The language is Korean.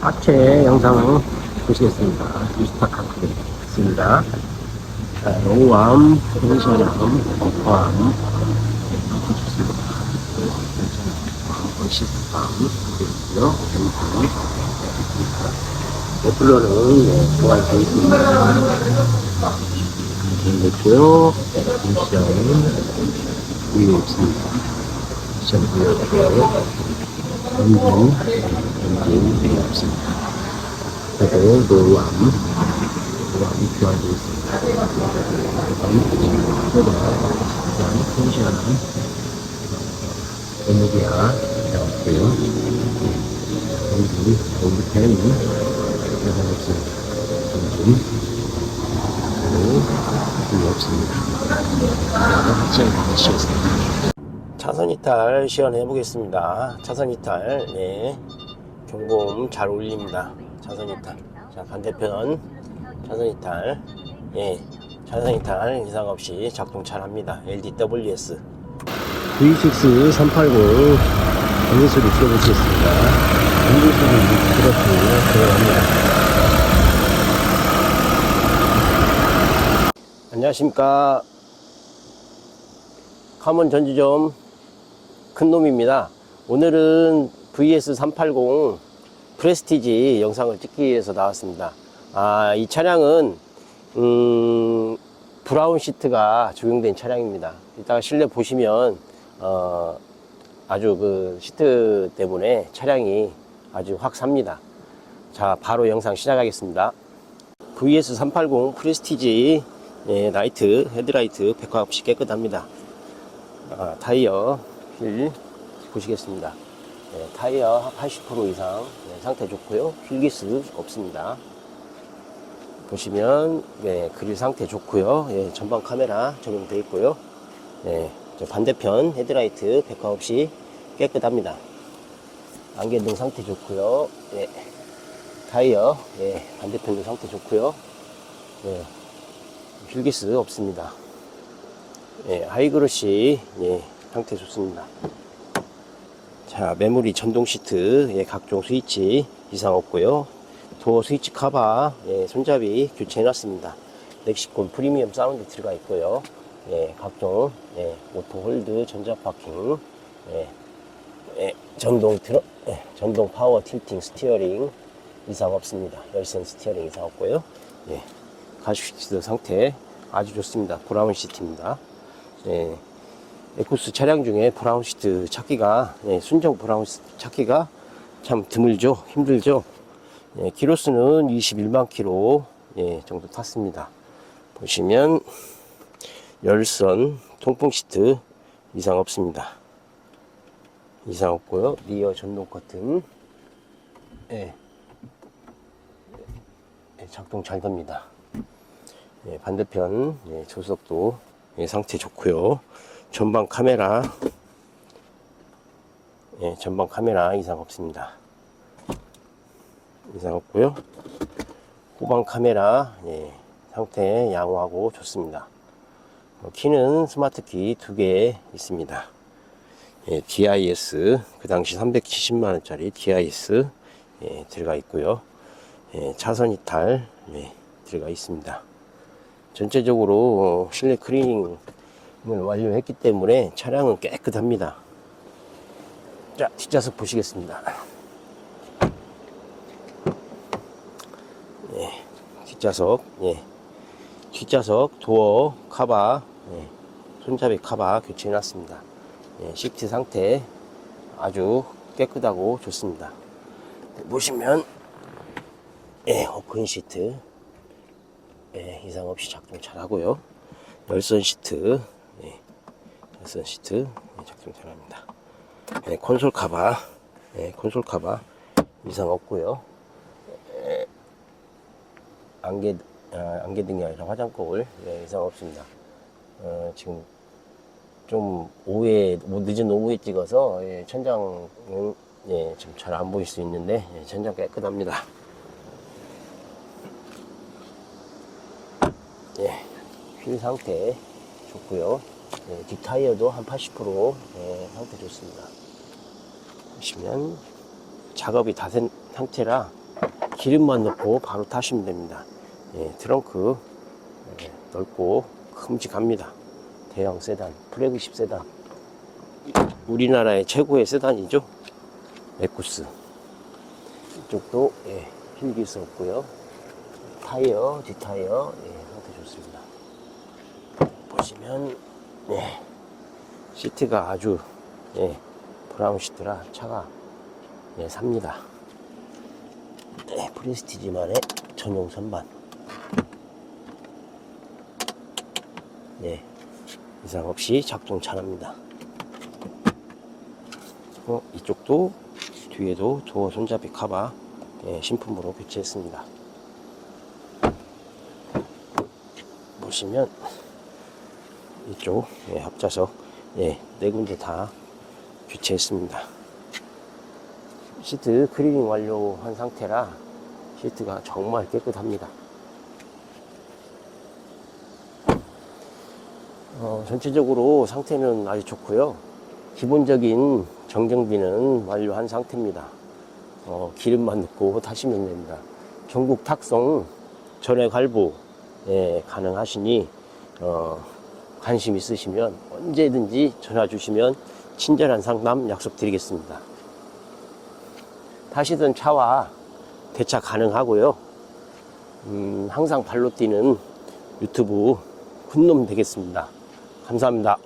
하체 영상을 보시겠습니다. 뉴스타카트 있습니다. 자, 로암, 텐션암, 고함, 시스팜, 있고요. 뱀팜, 플러는 네, 보완되어 있습니다. 됐고요. 미션 위에 있습니다. 미션 위에 있고요. 엔진, 엔진 위에 없습니다. 그리고 노암, 노암이 교환되어 있습니다. 소다, 그다음 텐션, 에너지아, 나왔고요. 엔진, 오브텐, 그다음 없습니다. 엔진, 그리고 위에 없습니다. 하체 시였습니다. 차선 이탈 시연해 보겠습니다. 차선 이탈, 네. 경고음 잘 울립니다. 차선 이탈. 자, 반대편 차선 이탈. 예. 차선 이탈 이상 없이 작동 잘 합니다. LDWS. V6 380 연기 소리 들어보시겠습니다. 연기 소리 그렇고 들어갑니다. 안녕하십니까. 카몬 전지점 큰 놈입니다. 오늘은 VS380 프레스티지 영상을 찍기 위해서 나왔습니다. 아, 이 차량은, 음, 브라운 시트가 적용된 차량입니다. 이따가 실내 보시면, 어, 아주 그 시트 때문에 차량이 아주 확 삽니다. 자, 바로 영상 시작하겠습니다. VS380 프레스티지 예, 라이트, 헤드라이트 백화 없이 깨끗합니다. 아, 타이어 휠 보시겠습니다. 네, 타이어 80% 이상 네, 상태 좋고요. 휠기스 없습니다. 보시면 네, 그릴 상태 좋고요. 예, 전방 카메라 적용되어 있고요. 네, 저 반대편 헤드라이트 백화 없이 깨끗합니다. 안개등 상태 좋고요. 예, 타이어 예, 반대편도 상태 좋고요. 예, 휠기스 없습니다. 예, 하이그로시 예, 상태 좋습니다. 자, 메모리 전동 시트, 예, 각종 스위치 이상 없고요. 도어 스위치 커버, 예, 손잡이 교체해놨습니다. 렉시콘 프리미엄 사운드 들어가 있고요. 예, 각종 예, 오토 홀드, 전자 파킹, 예, 예, 전동 트러, 예, 전동 파워 틸팅 스티어링 이상 없습니다. 열선 스티어링 이상 없고요. 예, 가죽 시트 상태 아주 좋습니다. 브라운 시트입니다. 예, 에코스 차량 중에 브라운 시트 찾기가 예, 순정 브라운 시트 찾기가 참 드물죠 힘들죠. 예, 키로수는 21만 키로 예, 정도 탔습니다. 보시면 열선 통풍 시트 이상 없습니다. 이상 없고요. 리어 전동 커튼. 예, 예, 작동 잘 됩니다. 예, 반대편 예, 조석도 예, 상태 좋고요. 전방 카메라 예, 전방 카메라 이상 없습니다. 이상 없고요. 후방 카메라 예, 상태 양호하고 좋습니다. 어, 키는 스마트 키 두 개 있습니다. 예, DIS 그 당시 370만 원짜리 DIS 예, 들어가 있고요. 예, 차선 이탈 예, 들어가 있습니다. 전체적으로 어, 실내 클리닝을 완료했기 때문에 차량은 깨끗합니다. 자, 뒷좌석 보시겠습니다. 예, 뒷좌석, 예, 뒷좌석 도어 카바, 예, 손잡이 카바 교체해놨습니다. 예, 시트 상태 아주 깨끗하고 좋습니다. 보시면 예, 오픈 시트 예, 이상 없이 작동 잘 하고요. 열선 시트, 예, 열선 시트 예, 작동 잘 합니다. 예, 콘솔 카바, 예, 콘솔 카바 이상 없고요. 예, 안개, 아, 안개등이 아니라 화장거울 예, 이상 없습니다. 어, 지금 좀 오후에 뭐 늦은 오후에 찍어서 예, 천장은 예, 좀잘안 보일 수 있는데 예, 천장 깨끗합니다. 예, 휠 상태 좋고요. 예, 뒷타이어도 한 80% 예, 상태 좋습니다. 보시면 작업이 다 된 상태라 기름만 넣고 바로 타시면 됩니다. 예, 트렁크 예, 넓고 큼직합니다. 대형 세단, 플래그십 세단. 우리나라의 최고의 세단이죠. 에쿠스. 이쪽도 예, 필기스 없고요. 타이어, 뒷타이어 예, 상태 좋습니다. 보시면 예, 시트가 아주 예, 브라운 시트라 차가 예, 삽니다. 네, 프레스티지만의 전용 선반. 네, 이상 없이 작동 잘합니다. 어, 이쪽도 뒤에도 도어 손잡이 카바 예, 신품으로 교체했습니다. 보시면 이쪽 예, 앞좌석 예, 네 군데 다 교체했습니다. 시트 클리닝 완료한 상태라 시트가 정말 깨끗합니다. 어, 전체적으로 상태는 아주 좋고요. 기본적인 정정비는 완료한 상태입니다. 어, 기름만 넣고 타시면 됩니다. 전국 탁송 전액 할부 예, 가능하시니 어, 관심 있으시면 언제든지 전화 주시면 친절한 상담 약속드리겠습니다. 타시던 차와 대차 가능하고요. 음, 항상 발로 뛰는 유튜브 훈놈 되겠습니다. 감사합니다.